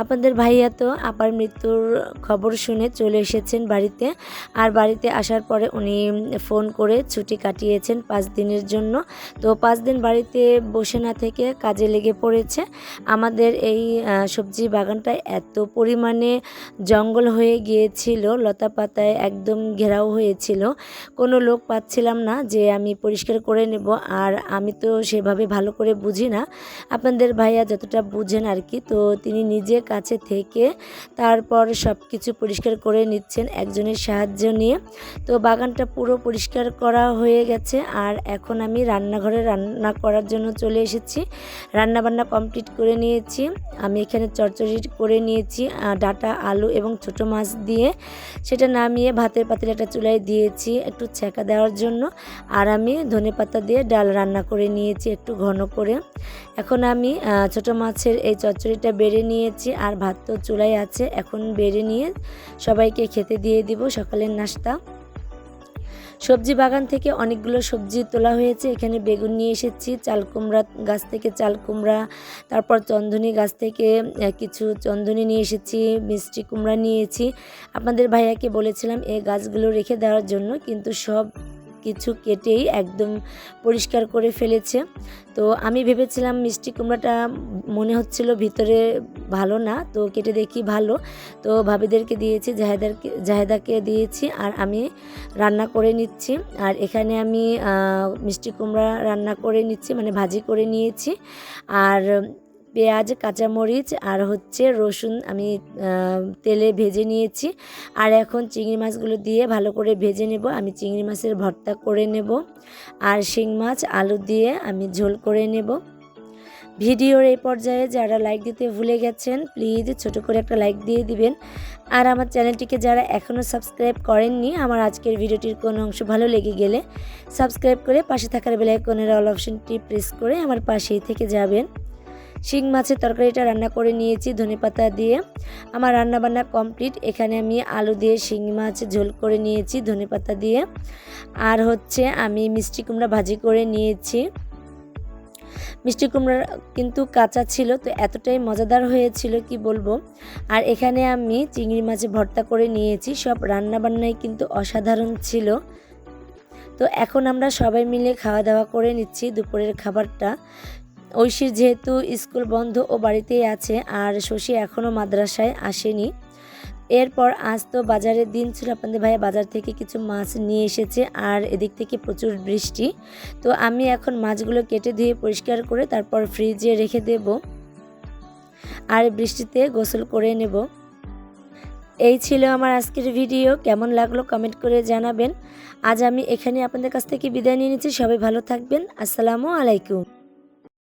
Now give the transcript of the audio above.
আপনাদের ভাইয়া তো আপার মৃত্যুর খবর শুনে চলে এসেছেন বাড়িতে। আর বাড়িতে আসার পরে উনি ফোন করে ছুটি কাটিয়েছেন পাঁচ দিনের জন্য। তো পাঁচ দিন বাড়িতে বসে না থেকে কাজে লেগে পড়েছে। আমাদের এই সবজি বাগানটায় এত পরিমাণে জঙ্গল হয়ে গিয়েছিল, লতা পাতায় একদম ঘেরাও হয়েছিল। কোনো লোক পাচ্ছিলাম না যে আমি পরিষ্কার করে নেব, আর আমি তো সেভাবে ভালো করে বুঝি না। আপনাদের ভাইয়া যতটা বুঝেন আর কি, তো তিনি নিজে কাছে থেকে তারপর সব কিছু পরিষ্কার করে নিচ্ছেন একজনের সাহায্য নিয়ে। তো বাগানটা পুরো পরিষ্কার করা হয়ে গেছে আর এখন আমি রান্নাঘরে রান্না করার জন্য চলে এসেছি। রান্না বান্না কমপ্লিট করে নিয়েছি। আমি এখানে চচ্চড়ি করে নিয়েছি ডাটা, আলু এবং ছোট মাছ দিয়ে। সেটা নামিয়ে ভাতের পাতিলাটা চুলায় দিয়েছি একটু ছেঁকা দেওয়ার জন্য। আর আমি ধনে পাতা দিয়ে ডাল রান্না করে নিয়েছি একটু ঘন করে। এখন আমি ছোট মাছের এই চচ্চড়িটা বেড়ে নিয়েছি আর ভাত তো চুলায় আছে। এখন বেড়ে নিয়ে সবাইকে খেতে দিয়ে দিব সকালের নাস্তা। সবজি বাগান থেকে অনেকগুলো সবজি তোলা হয়েছে। এখানে বেগুন নিয়ে এসেছি, চাল কুমড়া গাছ থেকে চাল কুমড়া, তারপর চন্দনী গাছ থেকে কিছু চন্দনী নিয়ে এসেছি, মিষ্টি কুমড়া নিয়েছি। আপনাদের ভাইয়াকে বলেছিলাম এই গাছগুলো রেখে দেওয়ার জন্য, কিন্তু সব কিছু কেটেই একদম পরিষ্কার করে ফেলেছে। তো আমি ভেবেছিলাম মিষ্টি কুমড়াটা মনে হচ্ছিল ভিতরে ভালো না, তো কেটে দেখি ভালো। তো ভাবিদেরকে দিয়েছি, জাহেদারকে, জাহেদাকে দিয়েছি আর আমি রান্না করে নিচ্ছি। আর এখানে আমি মিষ্টি কুমড়া রান্না করে নিচ্ছি মানে ভাজি করে নিয়েছি। আর পেঁয়াজ, কাঁচামরিচ আর হচ্ছে রসুন আমি তেলে ভেজে নিয়েছি। আর এখন চিংড়ি মাছগুলো দিয়ে ভালো করে ভেজে নেব। আমি চিংড়ি মাছের ভর্তা করে নেব। আর শিং মাছ, আলু দিয়ে আমি ঝোল করে নেব। ভিডিওর এই পর্যায়ে যারা লাইক দিতে ভুলে গেছেন প্লিজ ছোট করে একটা লাইক দিয়ে দিবেন। আর আমার চ্যানেলটিকে যারা এখনও সাবস্ক্রাইব করেননি, আমার আজকের ভিডিওটির কোনো অংশ ভালো লেগে গেলে সাবস্ক্রাইব করে পাশে থাকার বেলাইকনের অল অপশনটি প্রেস করে আমার পাশেই থেকে যাবেন। শিং মাছের তরকারিটা রান্না করে নিয়েছি ধনেপাতা দিয়ে। আমার রান্না বান্না কমপ্লিট। এখানে আমি আলু দিয়ে শিং মাছ ঝোল করে নিয়েছি ধনেপাতা দিয়ে। আর হচ্ছে আমি মিষ্টি কুমড়া ভাজি করে নিয়েছি। মিষ্টি কুমড়া কিন্তু কাঁচা ছিল, তো এতটাই মজাদার হয়েছিল, কি বলব? আর এখানে আমি চিংড়ি মাছে ভর্তা করে নিয়েছি। সব রান্না বান্নাই কিন্তু অসাধারণ ছিল। তো এখন আমরা সবাই মিলে খাওয়া দাওয়া করে নিচ্ছি দুপুরের খাবারটা। ঐশীর যেহেতু স্কুল বন্ধ ও বাড়িতেই আছে, আর শশী এখনও মাদ্রাসায় আসেনি। এরপর আজ তো বাজারের দিন ছিল। আপনাদের ভাইয়া বাজার থেকে কিছু মাছ নিয়ে এসেছে, আর এদিক থেকে প্রচুর বৃষ্টি। তো আমি এখন মাছগুলো কেটে ধুয়ে পরিষ্কার করে তারপর ফ্রিজে রেখে দেব আর বৃষ্টিতে গোসল করে নেব। এই ছিল আমার আজকের ভিডিও। কেমন লাগল কমেন্ট করে জানাবেন। আজ আমি এখানে আপনাদের কাছ থেকে বিদায় নিয়ে নিচ্ছি। সবাই ভালো থাকবেন। আসসালামু আলাইকুম।